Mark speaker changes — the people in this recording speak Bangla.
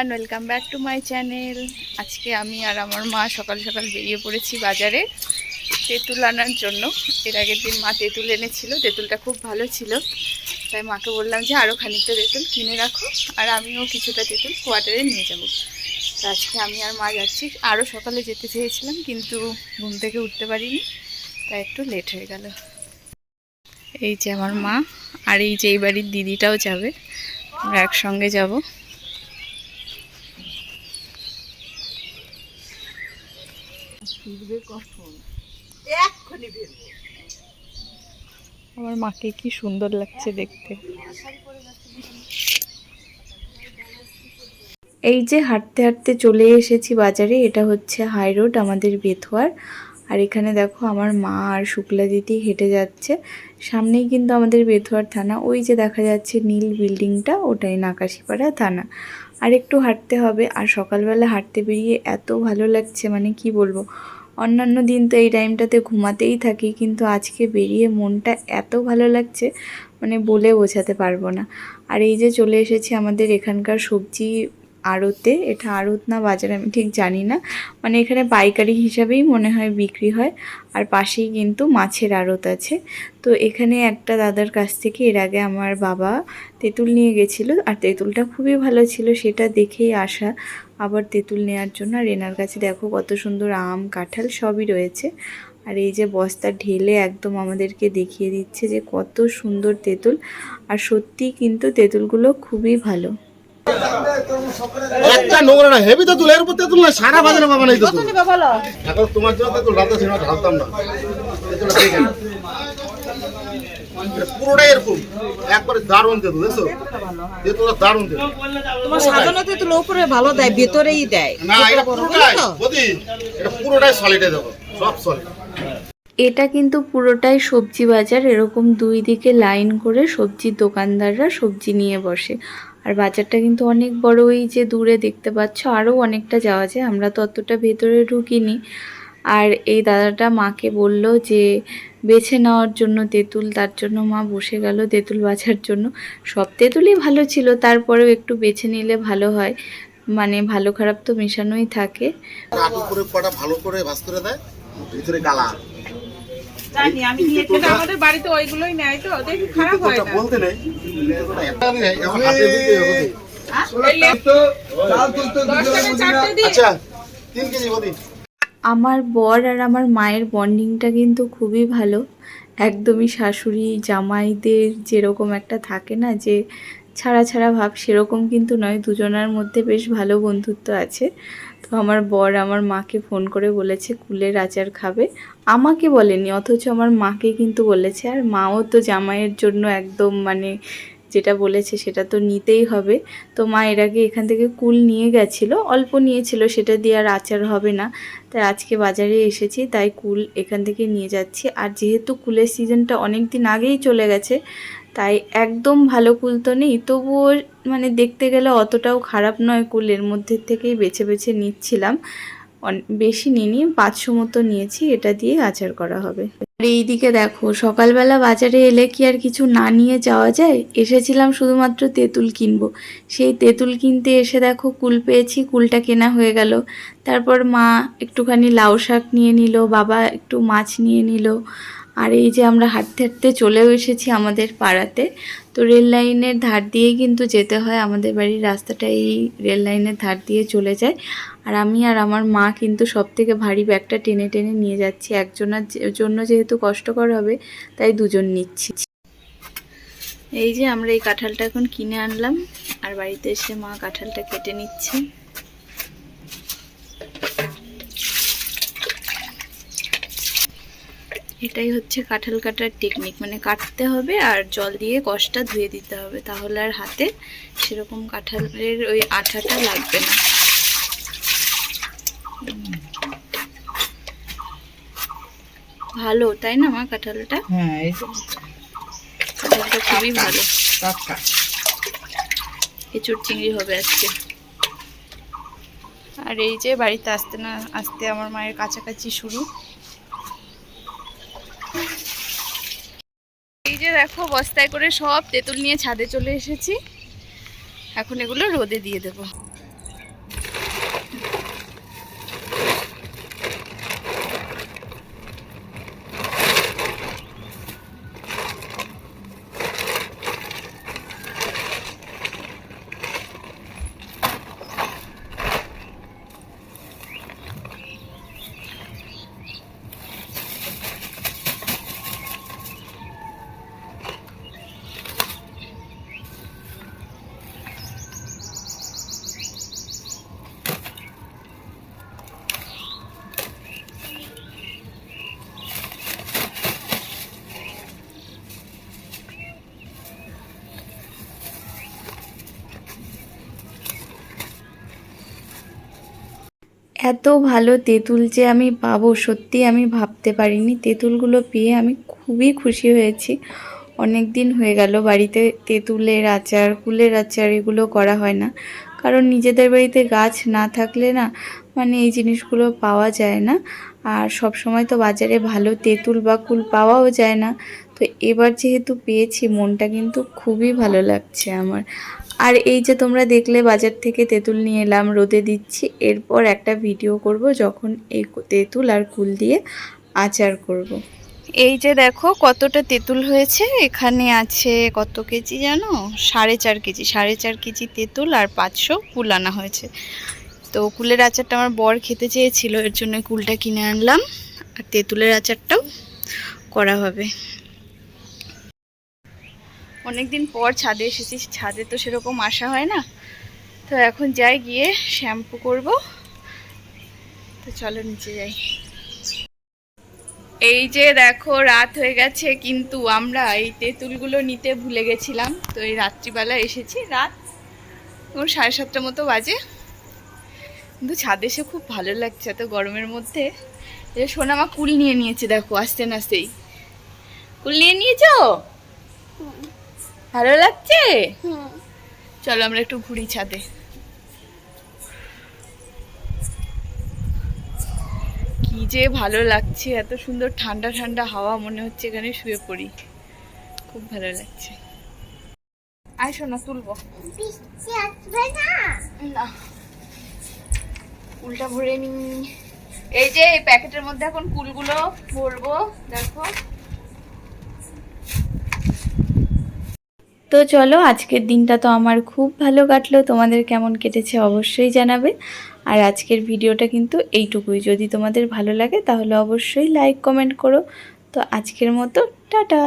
Speaker 1: Everyone welcome back to my channel আজকে আমি আর আমার মা সকাল সকাল বেরিয়ে পড়েছি বাজারে তেঁতুল আনার জন্য। এর আগের দিন মা তেঁতুল এনেছিল, তেঁতুলটা খুব ভালো ছিল। তাই মাকে বললাম যে আরও খানিকটা তেঁতুল কিনে রাখো, আর আমিও কিছুটা তেঁতুল কোয়ার্টারে নিয়ে যাব। তো আজকে আমি আর মা যাচ্ছি। আরও সকালে যেতে চেয়েছিলাম, কিন্তু ঘুম থেকে উঠতে পারিনি, তাই একটু লেট হয়ে গেল। এই যে আমার মা, আর এই যে এই বাড়ির দিদিটাও যাবে, আমরা একসঙ্গে যাব। আমার মাকে কি সুন্দর লাগছে দেখতে। এই যে হাঁটতে হাঁটতে চলে এসেছি বাজারে এটা হচ্ছে হাই রোড আমাদের বেথুয়ার আর এখানে দেখো আমার মা আর শুক্লা দিদি হেঁটে যাচ্ছে। সামনেই কিন্তু আমাদের বেথুয়ার থানা। ওই যে দেখা যাচ্ছে নীল বিল্ডিংটা ওটাই নাকাশিপাড়া থানা। আর একটু হাঁটতে হবে। আর সকালবেলা হাঁটতে বেরিয়ে এত ভালো লাগছে মানে কি বলব? অন্যান্য দিন তো এই টাইমটাতে ঘুমাতেই থাকি, কিন্তু আজকে বেরিয়ে মনটা এত ভালো লাগছে মানে বলে বোঝাতে পারব না। আর এই যে চলে এসেছি আমাদের এখানকার সবজি আড়তে, এটা আড়ত না, বাজার আমি ঠিক জানি না। মানে এখানে পাইকারি হিসাবেই মনে হয় বিক্রি হয়, আর পাশেই কিন্তু মাছের আড়ত আছে। তো এখানে একটা দাদার কাছ থেকে এর আগে আমার বাবা তেঁতুল নিয়ে গেছিল, আর তেঁতুলটা খুবই ভালো ছিল, সেটা দেখেই আসা আবার তেঁতুল নেওয়ার জন্য। আর এনার কাছে দেখো কত সুন্দর আম, কাঁঠাল সবই রয়েছে। আর এই যে বস্তা ঢেলে একদম আমাদেরকে দেখিয়ে দিচ্ছে যে কত সুন্দর তেঁতুল, আর সত্যি কিন্তু তেঁতুলগুলো খুবই ভালো।
Speaker 2: একটা নোংরা না হেভি তো তুল এর উপর তেতুল না সারা বাজারে পাবা নাই তেতুল এখন তোমার জন্য তেতুল রাতে ছিল ঢালতাম না। এটা পুরোটাই এরকম। একবারে দারুণ তেতুল দেখছ? তেতুলটা দারুণ তেতুল
Speaker 3: তোমার সাজানো তেঁতুল উপরে ভালো দেয় ভেতরেই দেয়।
Speaker 2: না এটা পুরোটাই
Speaker 3: বুঝলে তো?
Speaker 2: বদি এটা পুরোটাই সলিডে দেবো সব সলিড
Speaker 1: এটা কিন্তু পুরোটাই সবজি বাজার এরকম দুই দিকে লাইন করে সবজির দোকানদাররা সবজি নিয়ে বসে। আর বাজারটা কিন্তু অনেক বড় ওই যে দূরে দেখতে পাচ্ছ আরও অনেকটা যাওয়া যায়। আমরা তো অতটা ভেতরে ঢুকিনি। আর এই দাদাটা মাকে বলল যে, বেছে নেওয়ার জন্য তেঁতুল, তার জন্য মা বসে গেল তেঁতুল বাছার জন্য। সব তেঁতুলই ভালো ছিল, তারপরেও একটু বেছে নিলে ভালো হয়। মানে ভালো খারাপ তো মেশানোই থাকে।
Speaker 2: ভালো করে দেয়, ভিতরে গালা।
Speaker 3: জানি আমি নিয়ে খেলে আমাদের বাড়িতে ওইগুলোই নেয় তো দেখি খারাপ হয় না।
Speaker 2: বলতে নেই। আচ্ছা তিন কেজি বদি
Speaker 1: আমার বর আর আমার মায়ের বন্ডিংটা কিন্তু খুবই ভালো। একদমই শাশুড়ি জামাইদের যেরকম একটা থাকে না যে ছাড়া ছাড়া ভাব সেরকম কিন্তু নয় দুজনার মধ্যে বেশ ভালো বন্ধুত্ব আছে। তো আমার বর আমার মাকে ফোন করে বলেছে, কুলের আচার খাবে। আমাকে বলেনি, অথচ আমার মাকে কিন্তু বলেছে। আর মাও তো জামাইয়ের জন্য একদম মানে যেটা বলেছে সেটা তো নিতেই হবে। তো মা এর আগে এখান থেকে কুল নিয়ে গেছিল, অল্প নিয়েছিল, সেটা দিয়ে আর আচার হবে না। তাই আজকে বাজারে এসেছি, তাই কুল এখান থেকে নিয়ে যাচ্ছি। আর যেহেতু কুলের সিজনটা অনেক দিন আগেই চলে গেছে তাই একদম ভালো কুল তো নেই। তবুও মানে দেখতে গেলে অতটাও খারাপ নয় কুলের মধ্যে থেকেই বেছে বেছে নিচ্ছিলাম। বেশি নিয়ে পাঁচশো মতো নিয়েছি, এটা দিয়ে আচার করা হবে। আর এইদিকে দেখো, সকালবেলা বাজারে এলে কি আর কিছু না নিয়ে যাওয়া যায়? এসেছিলাম শুধুমাত্র তেঁতুল কিনবো। সেই তেঁতুল কিনতে এসে দেখো কুল পেয়েছি, কুলটা কেনা হয়ে গেল। তারপর মা একটুখানি লাউ শাক নিয়ে নিল, বাবা একটু মাছ নিয়ে নিল। আর এই যে আমরা হাঁটতে হাঁটতে চলেও এসেছি আমাদের পাড়াতে, তো রেল লাইনের ধার দিয়েই কিন্তু যেতে হয়। আমাদের বাড়ির রাস্তাটা এই রেল লাইনের ধার দিয়ে চলে যায়। আর আমি আর আমার মা কিন্তু সব থেকে ভারী ব্যাগটা টেনে টেনে নিয়ে যাচ্ছি। একজনের জন্য যেহেতু কষ্টকর হবে, তাই দুজন নিচ্ছি। এই যে আমরা এই কাঁঠালটা এখন কিনে আনলাম, আর বাড়িতে এসে মা কাঁঠালটা কেটে নিচ্ছে। এটাই হচ্ছে কাঁঠাল কাটার টেকনিক মানে কাটতে হবে আর জল দিয়ে কষটা ধুয়ে দিতে হবে। তাহলে আর হাতে সেরকম কাঁঠালের ওই আঠাটা লাগবে না। ভালো তাই না মা কাঁঠালটা?
Speaker 3: হ্যাঁ
Speaker 1: কাঁঠালটা খুবই ভালো। এঁচুর চিংড়ি হবে আজকে। আর এই যে বাড়িতে আসতে না আসতে আমার মায়ের কাছাকাছি শুরু। এই যে দেখো, বস্তায় করে সব তেঁতুল নিয়ে ছাদে চলে এসেছি। এখন এগুলো রোদে দিয়ে দেবো। এত ভালো তেঁতুল যে আমি পাবো, সত্যি আমি ভাবতে পারিনি। তেঁতুলগুলো পেয়ে আমি খুবই খুশি হয়েছি। অনেক দিন হয়ে গেল, বাড়িতে তেঁতুলের আচার, কুলের আচার এগুলো করা হয় না। কারণ নিজেদের বাড়িতে গাছ না থাকলে না মানে এই জিনিসগুলো পাওয়া যায় না। আর সব সময় তো বাজারে ভালো তেঁতুল বা কুল পাওয়াও যায় না। তো এবার যেহেতু পেয়েছি, মনটা কিন্তু খুবই ভালো লাগছে আমার। আর এই যে তোমরা দেখলে বাজার থেকে তেঁতুল নিয়ে এলাম, রোদে দিচ্ছি। এরপর একটা ভিডিও করব যখন এই তেঁতুল আর কুল দিয়ে আচার করব। এই যে দেখো কতটা তেঁতুল হয়েছে। এখানে আছে কত কেজি জানো? সাড়ে চার কেজি, সাড়ে চার কেজি তেঁতুল আর পাঁচশো কুল আনা হয়েছে। তো কুলের আচারটা আমার বর খেতে চেয়েছিল, এর জন্য কুলটা কিনে আনলাম। আর তেঁতুলের আচারটাও করা হবে। অনেকদিন পর ছাদে এসেছি, ছাদে তো সেরকম আসা হয় না। তো এখন যাই গিয়ে শ্যাম্পু করব। তো চলো নিচে যাই। এই যে দেখো, রাত হয়ে গেছে কিন্তু আমরা এই তেঁতুলগুলো নিতে ভুলে গেছিলাম। তো এই রাত্রিবেলা এসেছি, রাত ওর সাড়ে সাতটা মতো বাজে। কিন্তু ছাদে এসে খুব ভালো লাগছে এত গরমের মধ্যে। এই সোনামা কুল নিয়ে নিয়েছে, দেখো, আস্তে না সেই কুল নিয়ে নিয়েছো? ভালো লাগছে? চলো আমরা একটু ঘুরি ছাদে। কি যে ভালো লাগছে এত সুন্দর ঠান্ডা ঠান্ডা হাওয়া মনে হচ্ছে এখানে শুয়ে পড়ি। খুব ভালো লাগছে। আয় শোনা তুলবো। না? কুলটা ভরে নি। এই যে এই প্যাকেটের মধ্যে এখন কুলগুলো ভরবো দেখো। তো চলো, আজকের দিনটা তো আমার খুব ভালো কাটলো। তোমাদের কেমন কেটেছে অবশ্যই জানাবে। আর আজকের ভিডিওটা কিন্তু এইটুকুই। যদি তোমাদের ভালো লাগে, তাহলে অবশ্যই লাইক কমেন্ট করো। তো আজকের মতো, টাটা!